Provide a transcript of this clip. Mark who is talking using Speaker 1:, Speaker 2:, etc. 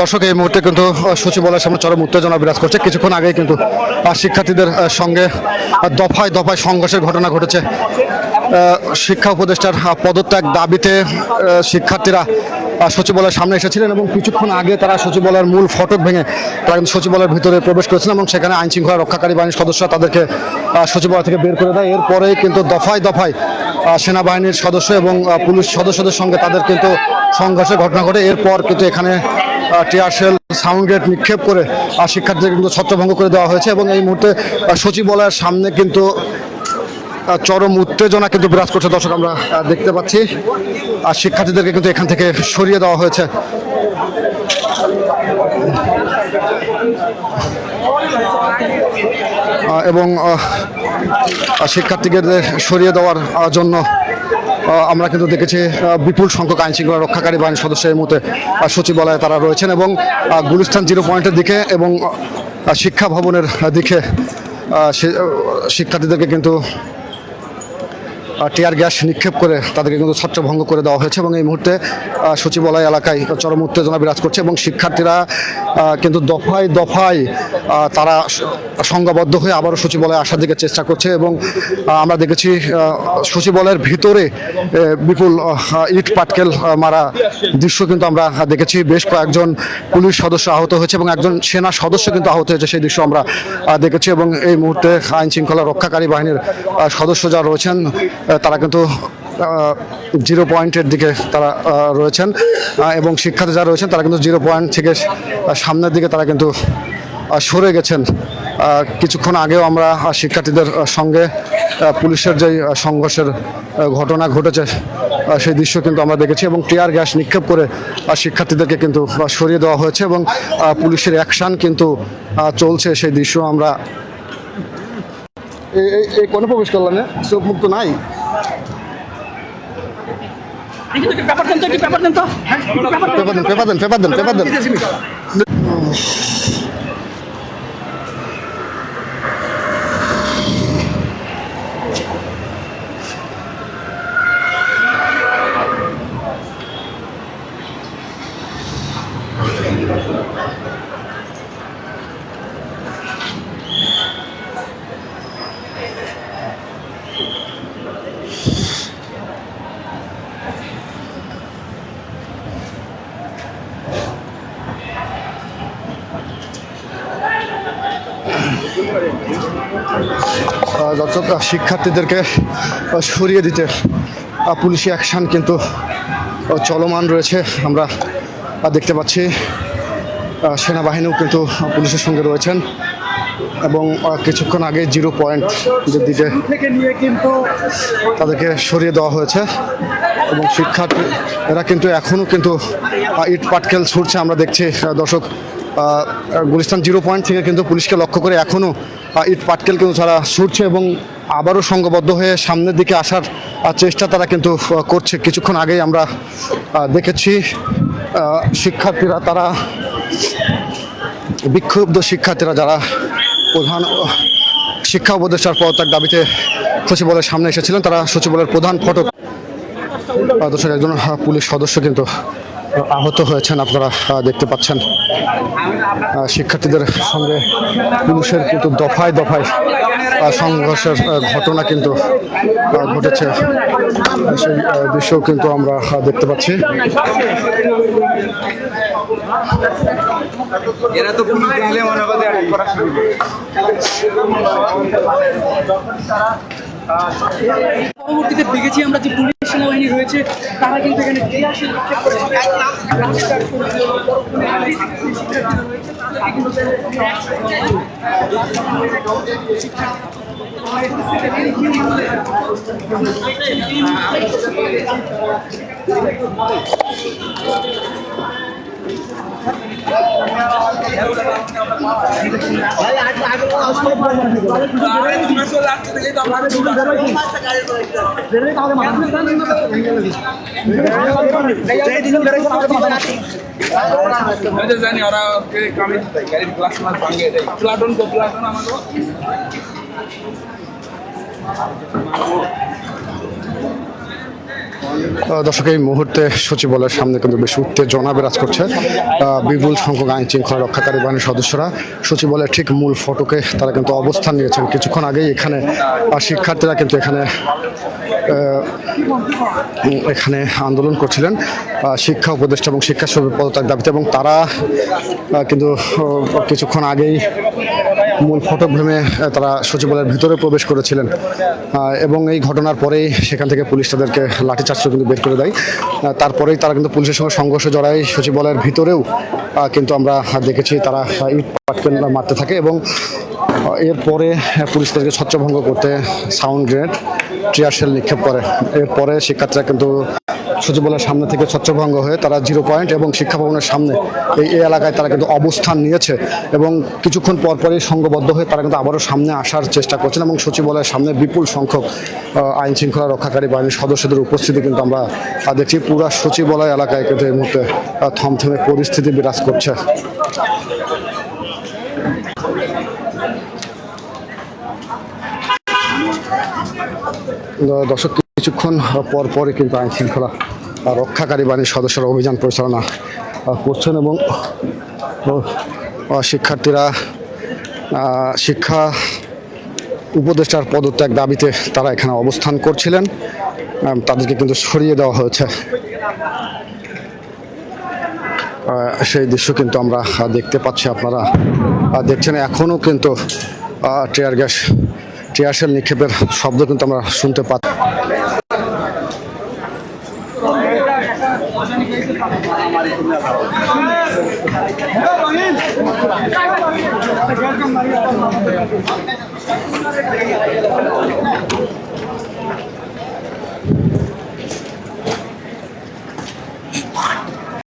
Speaker 1: দর্শক, এই মুহূর্তে কিন্তু সচিবালয়ের সামনে চরম উত্তেজনা বিরাজ করছে। কিছুক্ষণ আগেই কিন্তু শিক্ষার্থীদের সঙ্গে দফায় দফায় সংঘর্ষের ঘটনা ঘটেছে। শিক্ষা উপদেষ্টার পদত্যাগ দাবিতে শিক্ষার্থীরা সচিবালয়ের সামনে এসেছিলেন এবং কিছুক্ষণ আগে তারা সচিবালয়ের মূল ফটক ভেঙে তারা কিন্তু সচিবালয়ের ভিতরে প্রবেশ করেছিলেন এবং সেখানে আইন শৃঙ্খলা রক্ষাকারী বাহিনীর সদস্যরা তাদেরকে সচিবালয় থেকে বের করে দেয়। এরপরেই কিন্তু দফায় দফায় সেনাবাহিনীর সদস্য এবং পুলিশ সদস্যদের সঙ্গে তাদের কিন্তু সংঘর্ষের ঘটনা ঘটে। এরপর কিন্তু এখানে টিয়ার শেল সাউন্ড গেট নিক্ষেপ করে শিক্ষার্থীদের কিন্তু ছত্রভঙ্গ করে দেওয়া হয়েছে এবং এই মুহূর্তে সচিবালয়ের সামনে কিন্তু চরম উত্তেজনা কিন্তু বিরাজ করছে দর্শক আমরা দেখতে পাচ্ছি। আর শিক্ষার্থীদেরকে কিন্তু এখান থেকে সরিয়ে দেওয়া হয়েছে। এবং শিক্ষার্থীদের সরিয়ে দেওয়ার জন্য আমরা কিন্তু দেখেছি বিপুল সংখ্যক আইন শৃঙ্খলা রক্ষাকারী বাহিনীর সদস্যের মুহূর্তে সচিবালয়ে তারা রয়েছেন এবং গুলিস্থান গুলিস্তান জিরো পয়েন্টের দিকে এবং শিক্ষা ভবনের দিকে শিক্ষার্থীদেরকে কিন্তু টিয়ার গ্যাস নিক্ষেপ করে তাদেরকে কিন্তু ছত্রভঙ্গ করে দেওয়া হয়েছে এবং এই মুহূর্তে সচিবালয় এলাকায় চরম উত্তেজনা বিরাজ করছে এবং শিক্ষার্থীরা কিন্তু দফায় দফায় তারা সংঘবদ্ধ হয়ে আবারও সচিবালয়ে আসার দিকে চেষ্টা করছে এবং আমরা দেখেছি সচিবালয়ের ভিতরে বিপুল ইট, পাটকেল মারা দৃশ্য কিন্তু আমরা দেখেছি। বেশ কয়েকজন পুলিশ সদস্য আহত হয়েছে এবং একজন সেনা সদস্য কিন্তু আহত হয়েছে, সেই দৃশ্য আমরা দেখেছি এবং এই মুহূর্তে আইন শৃঙ্খলা রক্ষাকারী বাহিনীর সদস্য যারা রয়েছেন তারা কিন্তু জিরো পয়েন্টের দিকে তারা রয়েছেন। এবং শিক্ষার্থী যারা রয়েছেন, তারা কিন্তু জিরো পয়েন্ট থেকে সামনের দিকে তারা কিন্তু সরে গেছেন। কিছুক্ষণ আগেও আমরা শিক্ষার্থীদের সঙ্গে পুলিশের যে সংঘর্ষের ঘটনা ঘটেছে সেই দৃশ্য কিন্তু আমরা দেখেছি এবং টিয়ার গ্যাস নিক্ষেপ করে শিক্ষার্থীদেরকে কিন্তু সরিয়ে দেওয়া হয়েছে এবং পুলিশের অ্যাকশন কিন্তু চলছে সেই দৃশ্য আমরা এই- কোনো প্রবেশ করলাম চোখ মুক্ত নাই?
Speaker 2: পেপার দেন পেপার দেন
Speaker 1: পেপার দেন পেপার দেন পেপার দেন দর্শক শিক্ষার্থীদেরকে সরিয়ে দিতে পুলিশি অ্যাকশন কিন্তু চলমান রয়েছে। আমরা দেখতে পাচ্ছি সেনাবাহিনীও কিন্তু পুলিশের সঙ্গে রয়েছেন এবং কিছুক্ষণ আগে জিরো পয়েন্ট দিকে তাদেরকে সরিয়ে দেওয়া হয়েছে এবং শিক্ষার্থী এরা কিন্তু এখনও কিন্তু ইট পাটকেল ছুটছে। আমরা দেখছি দর্শক গুলিস্তান জিরো পয়েন্ট থেকে কিন্তু পুলিশকে লক্ষ্য করে এখনও ইট পাটকেল কিন্তু তারা ছুটছে এবং আবারও সংঘবদ্ধ হয়ে সামনের দিকে আসার চেষ্টা তারা কিন্তু করছে। কিছুক্ষণ আগেই আমরা দেখেছি শিক্ষার্থীরা তারা, বিক্ষুব্ধ শিক্ষার্থীরা যারা প্রধান, শিক্ষা উপদেষ্টার পদত্যাগ দাবিতে সচিবালয়ের সামনে এসেছিলেন, তারা সচিবালয়ের প্রধান ফটক দর্শক, একজন পুলিশ সদস্য কিন্তু আহত হয়েছেন আপনারা দেখতে পাচ্ছেন। আহ, শিক্ষার্থীদের সঙ্গে পুলিশের কিন্তু দফায় দফায় সংঘর্ষের আহ, ঘটনা কিন্তু ঘটেছে। সেই আহ, দৃশ্যও কিন্তু আমরা দেখতে পাচ্ছি।
Speaker 3: এরা তো পুলিশ দেখলে মনে করে করা শুরু করে।
Speaker 2: পরবর্তীতে দেখেছি আমরা যে পুলিশ সেনাবাহিনী রয়েছে তারা কিন্তু এখানে টিয়ার শেল নিক্ষেপ করে। রাস্তার শিক্ষার্থীরা
Speaker 3: জানি ওরা ওকে কামে দিতে গাড়ির গ্লাস মাছ ভাঙিয়ে দেয় প্লাটন তো প্লাটন আমাকে
Speaker 1: আহ, দর্শক, এই মুহূর্তে সচিবালয়ের সামনে কিন্তু বেশ উত্তেজনা বিরাজ করছে বিপুল সংখ্যক আইন শৃঙ্খলা রক্ষাকারী বাহিনীর সদস্যরা। সচিবালয়ের ঠিক মূল ফটকে তারা কিন্তু অবস্থান নিয়েছেন। কিছুক্ষণ আগেই এখানে শিক্ষার্থীরা কিন্তু এখানে এখানে আন্দোলন করছিলেন শিক্ষা উপদেষ্টা এবং শিক্ষা সচিবের পদত্যাগ দাবিতে এবং তারা কিন্তু কিছুক্ষণ আগেই মূল ফটক ভেঙে তারা সচিবালয়ের ভিতরে প্রবেশ করেছিলেন। এবং এই ঘটনার পরেই সেখান থেকে পুলিশ তাদেরকে লাঠিচার্জ কিন্তু বের করে দেয়। তারপরেই তারা কিন্তু পুলিশের সঙ্গে সংঘর্ষ জড়ায়। সচিবালয়ের ভিতরেও কিন্তু আমরা দেখেছি তারা ইট পাটকেল মারতে থাকে এবং এরপরে পুলিশ তাদেরকে ছত্রভঙ্গ করতে সাউন্ড গ্রেড টিয়ারশেল নিক্ষেপ করে। এরপরে শিক্ষার্থীরা কিন্তু সচিবালয়ের সামনে থেকে ছত্রভঙ্গ হয়ে তারা জিরো পয়েন্ট এবং শিক্ষা ভবনের সামনে এই এই এলাকায় তারা কিন্তু অবস্থান নিয়েছে এবং কিছুক্ষণ পর পরই সংঘবদ্ধ হয়ে তারা কিন্তু আবারও সামনে আসার চেষ্টা করছেন এবং সচিবালয়ের সামনে বিপুল সংখ্যক আইন শৃঙ্খলা রক্ষাকারী বাহিনীর সদস্যদের উপস্থিতি কিন্তু আমরা দেখছি। পুরা সচিবালয় এলাকায় কিন্তু এই মুহূর্তে থমথমে পরিস্থিতি বিরাজ করছে। দর্শক, কিছুক্ষণ পর পরই কিন্তু আইন শৃঙ্খলা রক্ষাকারী বাহিনীর সদস্যরা অভিযান পরিচালনা করছেন এবং শিক্ষার্থীরা শিক্ষা উপদেষ্টার পদত্যাগ দাবিতে তারা এখানে অবস্থান করছিলেন। তাদেরকে কিন্তু সরিয়ে দেওয়া হয়েছে। সেই দৃশ্য কিন্তু আমরা দেখতে পাচ্ছি আপনারা। দেখছেন এখনও কিন্তু টিয়ার গ্যাস টিয়ারশেল নিক্ষেপের শব্দ কিন্তু আমরা শুনতে পাচ্ছি।